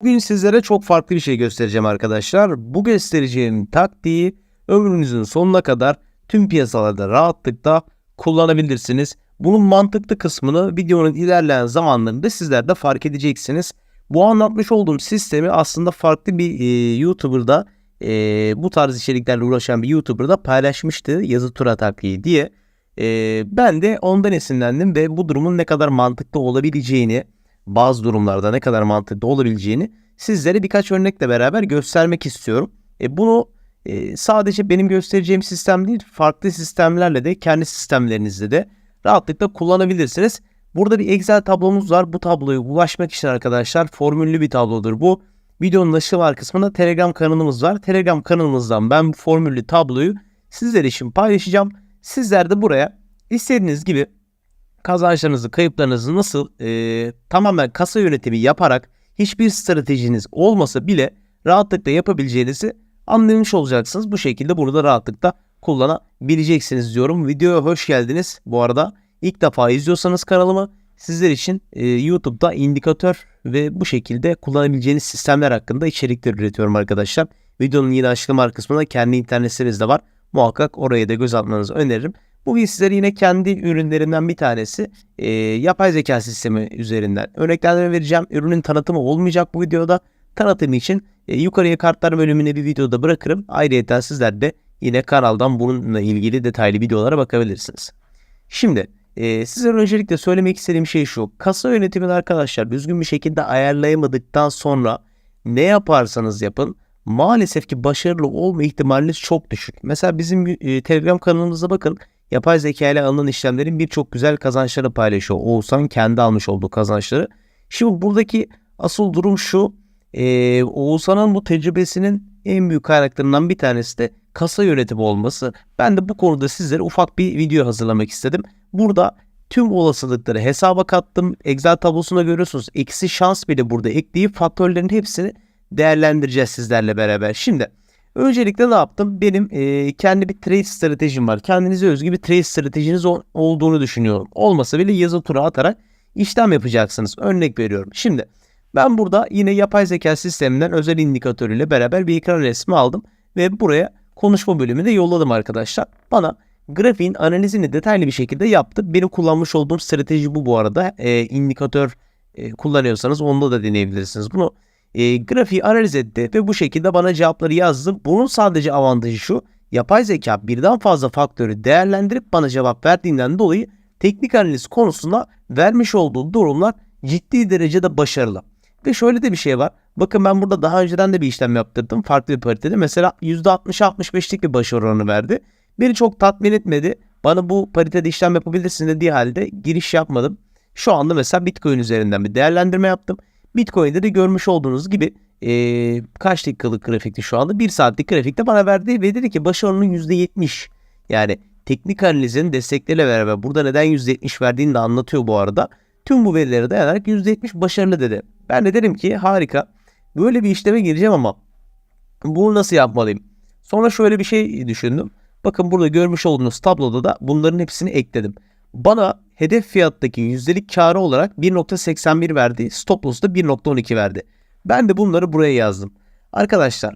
Bugün sizlere çok farklı bir şey göstereceğim arkadaşlar. Bu göstereceğim taktiği ömrünüzün sonuna kadar tüm piyasalarda rahatlıkla kullanabilirsiniz. Bunun mantıklı kısmını videonun ilerleyen zamanlarında sizler de fark edeceksiniz. Bu anlatmış olduğum sistemi aslında farklı bir e, YouTuber'da e, bu tarz içeriklerle uğraşan bir YouTuber'da paylaşmıştı yazı tura taktiği diye. E, ben de ondan esinlendim ve bu durumun ne kadar mantıklı olabileceğini bazı durumlarda ne kadar mantıklı olabileceğini sizlere birkaç örnekle beraber göstermek istiyorum. E, bunu e, sadece benim göstereceğim sistem değil, farklı sistemlerle de kendi sistemlerinizde de rahatlıkla kullanabilirsiniz. Burada bir Excel tablomuz var. Bu tabloya ulaşmak için arkadaşlar formüllü bir tablodur bu. Videonun açıklama kısmında Telegram kanalımız var. Telegram kanalımızdan ben bu formüllü tabloyu sizler için paylaşacağım. Sizler de buraya istediğiniz gibi kazançlarınızı, kayıplarınızı nasıl e, tamamen kasa yönetimi yaparak hiçbir stratejiniz olmasa bile rahatlıkla yapabileceğinizi anlamış olacaksınız. Bu şekilde bunu da rahatlıkla kullanabileceksiniz diyorum. Videoya hoş geldiniz. Bu arada ilk defa izliyorsanız kanalımı sizler için e, YouTube'da indikatör ve bu şekilde kullanabileceğiniz sistemler hakkında içerikler üretiyorum arkadaşlar. Videonun yine açıklama kısmında kendi internet sitemiz de var. Muhakkak oraya da göz atmanızı öneririm. Bugün sizlere yine kendi ürünlerimden bir tanesi e, yapay zeka sistemi üzerinden örneklendirme vereceğim. Ürünün tanıtımı olmayacak bu videoda. Tanıtımı için e, yukarıya kartlar bölümüne bir videoda bırakırım. Ayrıca sizler de yine kanaldan bununla ilgili detaylı videolara bakabilirsiniz. Şimdi e, size öncelikle söylemek istediğim şey şu. Kasa yönetimini arkadaşlar düzgün bir şekilde ayarlayamadıktan sonra ne yaparsanız yapın maalesef ki başarılı olma ihtimaliniz çok düşük. Mesela bizim e, Telegram kanalımıza bakın. Yapay zeka ile alınan işlemlerin birçok güzel kazançları paylaşıyor. Oğuzhan kendi almış olduğu kazançları. Şimdi buradaki asıl durum şu. E, Oğuzhan'ın bu tecrübesinin en büyük kaynaklarından bir tanesi de kasa yönetimi olması. Ben de bu konuda sizlere ufak bir video hazırlamak istedim. Burada tüm olasılıkları hesaba kattım. Excel tablosunda görüyorsunuz. Eksi şans bile burada ekleyip faktörlerin hepsini değerlendireceğiz sizlerle beraber. Şimdi öncelikle ne yaptım? Benim e, kendi bir trade stratejim var. Kendinize özgü bir trade stratejiniz ol- olduğunu düşünüyorum. Olmasa bile yazı tura atarak işlem yapacaksınız. Örnek veriyorum. Şimdi ben burada yine yapay zeka sisteminden özel indikatörüyle beraber bir ekran resmi aldım ve buraya konuşma bölümüne yolladım arkadaşlar. Bana grafiğin analizini detaylı bir şekilde yaptı. Benim kullanmış olduğum strateji bu bu arada. E, indikatör e, kullanıyorsanız onda da deneyebilirsiniz. Bunu e, grafiği analiz etti ve bu şekilde bana cevapları yazdı. Bunun sadece avantajı şu. Yapay zeka birden fazla faktörü değerlendirip bana cevap verdiğinden dolayı teknik analiz konusunda vermiş olduğu durumlar ciddi derecede başarılı. Ve şöyle de bir şey var. Bakın ben burada daha önceden de bir işlem yaptırdım. Farklı bir paritede. Mesela %60-65'lik bir başarı oranı verdi. Beni çok tatmin etmedi. Bana bu paritede işlem yapabilirsin dediği halde giriş yapmadım. Şu anda mesela Bitcoin üzerinden bir değerlendirme yaptım. Bitcoin'de de görmüş olduğunuz gibi ee, kaç dakikalık grafikti şu anda? 1 saatlik grafikte bana verdi ve dedi ki başarının %70. Yani teknik analizin destekleriyle beraber burada neden %70 verdiğini de anlatıyor bu arada. Tüm bu verilere dayanarak %70 başarılı dedi. Ben de dedim ki harika. Böyle bir işleme gireceğim ama bunu nasıl yapmalıyım? Sonra şöyle bir şey düşündüm. Bakın burada görmüş olduğunuz tabloda da bunların hepsini ekledim. Bana hedef fiyattaki yüzdelik karı olarak 1.81 verdi. Stop loss da 1.12 verdi. Ben de bunları buraya yazdım. Arkadaşlar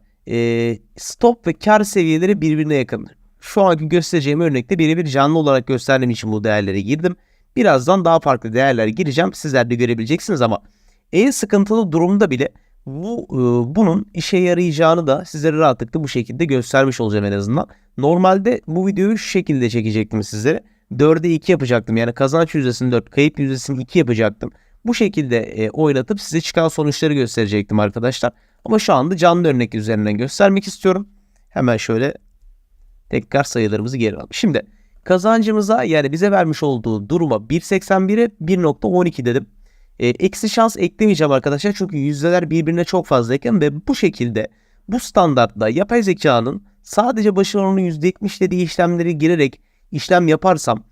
stop ve kar seviyeleri birbirine yakın. Şu anki göstereceğim örnekte birebir canlı olarak gösterdiğim için bu değerlere girdim. Birazdan daha farklı değerlere gireceğim. Sizler de görebileceksiniz ama en sıkıntılı durumda bile bu bunun işe yarayacağını da sizlere rahatlıkla bu şekilde göstermiş olacağım en azından. Normalde bu videoyu şu şekilde çekecektim sizlere. 4'e 2 yapacaktım. Yani kazanç yüzdesini 4, kayıp yüzdesini 2 yapacaktım. Bu şekilde e, oynatıp size çıkan sonuçları gösterecektim arkadaşlar. Ama şu anda canlı örnek üzerinden göstermek istiyorum. Hemen şöyle tekrar sayılarımızı geri alalım. Şimdi kazancımıza yani bize vermiş olduğu duruma 1.81'e 1.12 dedim. E, eksi şans eklemeyeceğim arkadaşlar çünkü yüzdeler birbirine çok fazla yakın ve bu şekilde bu standartta yapay zekanın sadece başarı oranı %70 dediği işlemleri girerek işlem yaparsam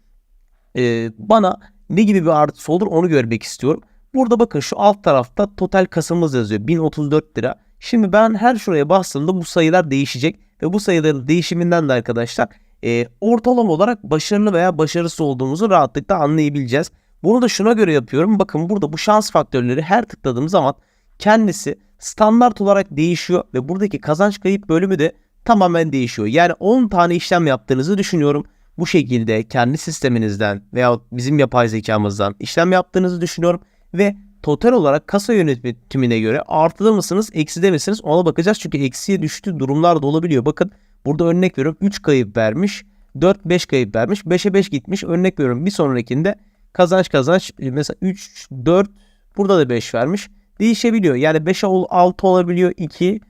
e, bana ne gibi bir artısı olur onu görmek istiyorum. Burada bakın şu alt tarafta total kasımız yazıyor 1034 lira. Şimdi ben her şuraya bastığımda bu sayılar değişecek ve bu sayıların değişiminden de arkadaşlar e, ortalama olarak başarılı veya başarısız olduğumuzu rahatlıkla anlayabileceğiz. Bunu da şuna göre yapıyorum. Bakın burada bu şans faktörleri her tıkladığım zaman kendisi standart olarak değişiyor ve buradaki kazanç kayıp bölümü de tamamen değişiyor. Yani 10 tane işlem yaptığınızı düşünüyorum. Bu şekilde kendi sisteminizden veya bizim yapay zekamızdan işlem yaptığınızı düşünüyorum ve total olarak kasa yönetimine göre artıda mısınız, ekside misiniz ona bakacağız. Çünkü eksiye düştüğü durumlar da olabiliyor. Bakın burada örnek veriyorum 3 kayıp vermiş, 4-5 kayıp vermiş, 5'e 5 gitmiş. Örnek veriyorum bir sonrakinde kazanç kazanç e, mesela 3, 4 burada da 5 vermiş. Değişebiliyor. Yani 5'e 6 olabiliyor, 2,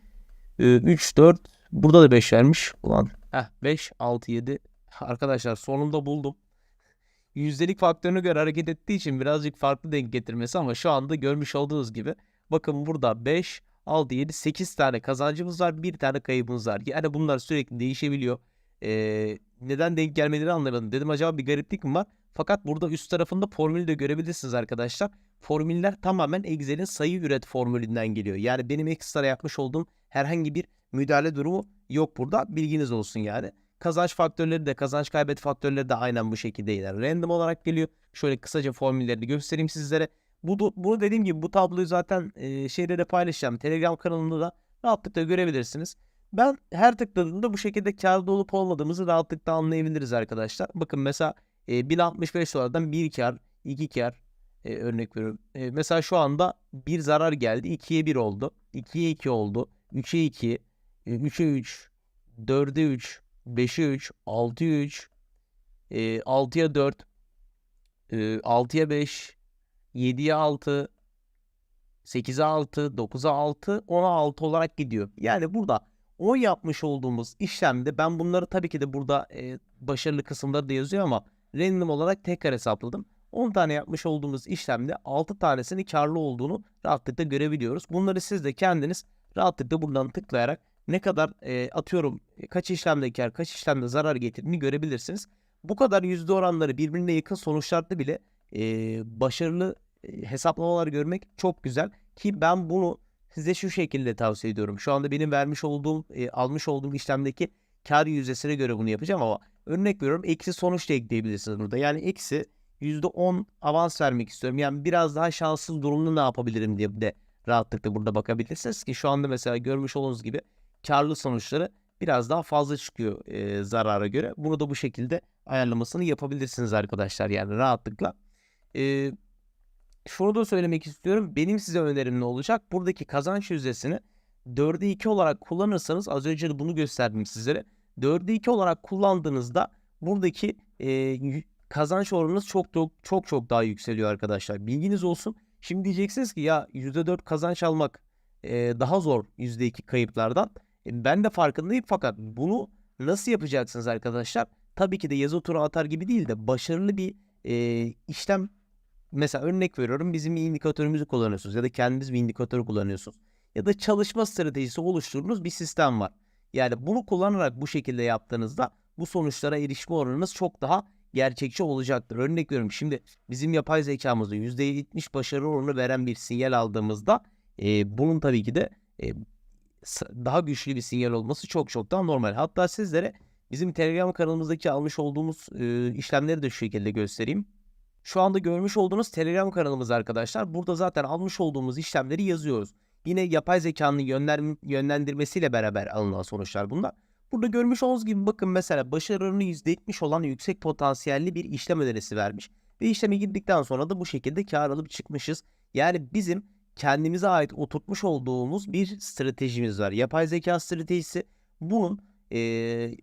3, 4 burada da 5 vermiş. Ulan heh, 5, 6, 7 arkadaşlar sonunda buldum yüzdelik faktörüne göre hareket ettiği için birazcık farklı denk getirmesi ama şu anda görmüş olduğunuz gibi bakın burada 5, 6, 7, 8 tane kazancımız var. Bir tane kaybımız var. Yani bunlar sürekli değişebiliyor. Ee, neden denk gelmediğini anlamadım. Dedim acaba bir gariplik mi var? Fakat burada üst tarafında formülü de görebilirsiniz arkadaşlar. Formüller tamamen Excel'in sayı üret formülünden geliyor. Yani benim ekstra yapmış olduğum herhangi bir müdahale durumu yok burada. Bilginiz olsun yani. Kazanç faktörleri de kazanç kaybet faktörleri de aynen bu şekilde yine random olarak geliyor. Şöyle kısaca formüllerini göstereyim sizlere. Bu, bunu dediğim gibi bu tabloyu zaten e, şeyde de paylaşacağım. Telegram kanalında da rahatlıkla görebilirsiniz. Ben her tıkladığımda bu şekilde kârda olup olmadığımızı rahatlıkla anlayabiliriz arkadaşlar. Bakın mesela e, 1065 dolardan 1 kar, 2 kar e, örnek veriyorum. E, mesela şu anda bir zarar geldi. 2'ye 1 oldu. 2'ye 2 oldu. 3'e 2, e, 3'e 3, 4'e 3, 5'e 3, 6'ya 3, e, 6'ya 4, e, 6'ya 5, 7'ye 6, 8'e 6, 9'a 6, 10'a 6 olarak gidiyor. Yani burada 10 yapmış olduğumuz işlemde ben bunları tabii ki de burada e, başarılı kısımları da yazıyor ama random olarak tekrar hesapladım. 10 tane yapmış olduğumuz işlemde 6 tanesinin karlı olduğunu rahatlıkla görebiliyoruz. Bunları siz de kendiniz rahatlıkla buradan tıklayarak ne kadar e, atıyorum kaç işlemde kar kaç işlemde zarar getirdiğini görebilirsiniz. Bu kadar yüzde oranları birbirine yakın sonuçlarda bile e, başarılı e, hesaplamalar görmek çok güzel. Ki ben bunu size şu şekilde tavsiye ediyorum. Şu anda benim vermiş olduğum e, almış olduğum işlemdeki kar yüzdesine göre bunu yapacağım ama örnek veriyorum eksi sonuç da ekleyebilirsiniz burada. Yani eksi %10 avans vermek istiyorum. Yani biraz daha şanssız durumda ne yapabilirim diye de rahatlıkla burada bakabilirsiniz ki şu anda mesela görmüş olduğunuz gibi karlı sonuçları biraz daha fazla çıkıyor e, zarara göre. Bunu da bu şekilde ayarlamasını yapabilirsiniz arkadaşlar yani rahatlıkla. E, şunu da söylemek istiyorum. Benim size önerim ne olacak? Buradaki kazanç yüzdesini 4'e 2 olarak kullanırsanız az önce de bunu gösterdim sizlere. 4'e 2 olarak kullandığınızda buradaki e, kazanç oranınız çok çok çok çok daha yükseliyor arkadaşlar. Bilginiz olsun. Şimdi diyeceksiniz ki ya %4 kazanç almak e, daha zor %2 kayıplardan. E, ben de farkındayım fakat bunu nasıl yapacaksınız arkadaşlar? Tabii ki de yazı turu atar gibi değil de başarılı bir e, işlem mesela örnek veriyorum bizim bir indikatörümüzü kullanıyorsunuz ya da kendiniz bir indikatörü kullanıyorsunuz. Ya da çalışma stratejisi oluşturduğunuz bir sistem var. Yani bunu kullanarak bu şekilde yaptığınızda bu sonuçlara erişme oranınız çok daha gerçekçi olacaktır. Örnek veriyorum şimdi bizim yapay zekamızda %70 başarı oranı veren bir sinyal aldığımızda e, bunun tabii ki de e, daha güçlü bir sinyal olması çok çok daha normal. Hatta sizlere bizim Telegram kanalımızdaki almış olduğumuz e, işlemleri de şu şekilde göstereyim. Şu anda görmüş olduğunuz Telegram kanalımız arkadaşlar. Burada zaten almış olduğumuz işlemleri yazıyoruz. Yine yapay zekanın yönler, yönlendirmesiyle beraber alınan sonuçlar bunlar. Burada görmüş olduğunuz gibi bakın mesela başarı oranı %70 olan yüksek potansiyelli bir işlem önerisi vermiş. Ve işleme girdikten sonra da bu şekilde kar alıp çıkmışız. Yani bizim kendimize ait oturtmuş olduğumuz bir stratejimiz var. Yapay zeka stratejisi bunun e,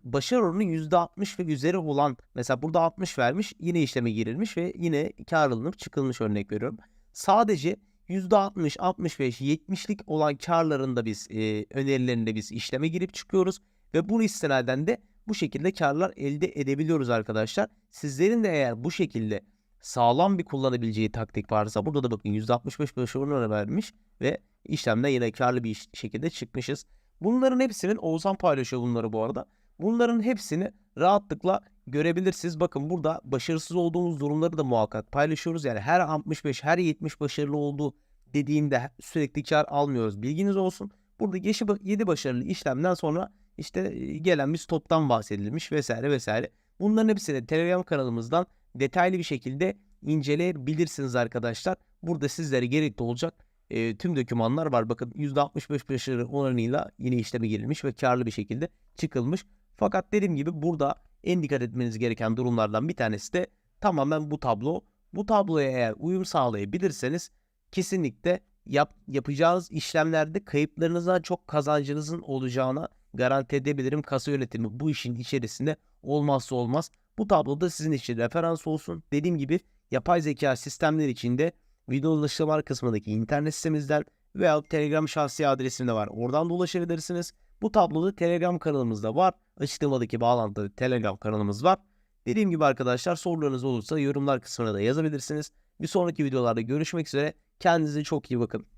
başarı oranı %60 ve üzeri olan mesela burada 60 vermiş yine işleme girilmiş ve yine kar alınıp çıkılmış örnek veriyorum. Sadece %60, 65, 70'lik olan karlarında biz e, önerilerinde biz işleme girip çıkıyoruz ve bu istinaden de bu şekilde karlar elde edebiliyoruz arkadaşlar. Sizlerin de eğer bu şekilde sağlam bir kullanabileceği taktik varsa burada da bakın %65 başarı vermiş ve işlemde yine karlı bir şekilde çıkmışız. Bunların hepsinin Oğuzhan paylaşıyor bunları bu arada. Bunların hepsini rahatlıkla görebilirsiniz. Bakın burada başarısız olduğumuz durumları da muhakkak paylaşıyoruz. Yani her 65 her 70 başarılı olduğu dediğimde sürekli kar almıyoruz. Bilginiz olsun. Burada 7 başarılı işlemden sonra işte gelen bir stoptan bahsedilmiş vesaire vesaire. Bunların hepsini Telegram kanalımızdan detaylı bir şekilde inceleyebilirsiniz arkadaşlar. Burada sizlere gerekli olacak e, tüm dokümanlar var. Bakın %65 başarı oranıyla yine işleme girilmiş ve karlı bir şekilde çıkılmış. Fakat dediğim gibi burada en dikkat etmeniz gereken durumlardan bir tanesi de tamamen bu tablo. Bu tabloya eğer uyum sağlayabilirseniz kesinlikle yap, yapacağınız işlemlerde kayıplarınızdan çok kazancınızın olacağına garanti edebilirim. Kasa yönetimi bu işin içerisinde olmazsa olmaz. Bu tabloda sizin için referans olsun. Dediğim gibi yapay zeka sistemleri içinde video ulaşımlar kısmındaki internet sitemizden veya Telegram şahsi adresimde var. Oradan da ulaşabilirsiniz. Bu tabloda Telegram kanalımızda var. Açıklamadaki bağlantıda Telegram kanalımız var. Dediğim gibi arkadaşlar sorularınız olursa yorumlar kısmına da yazabilirsiniz. Bir sonraki videolarda görüşmek üzere. Kendinize çok iyi bakın.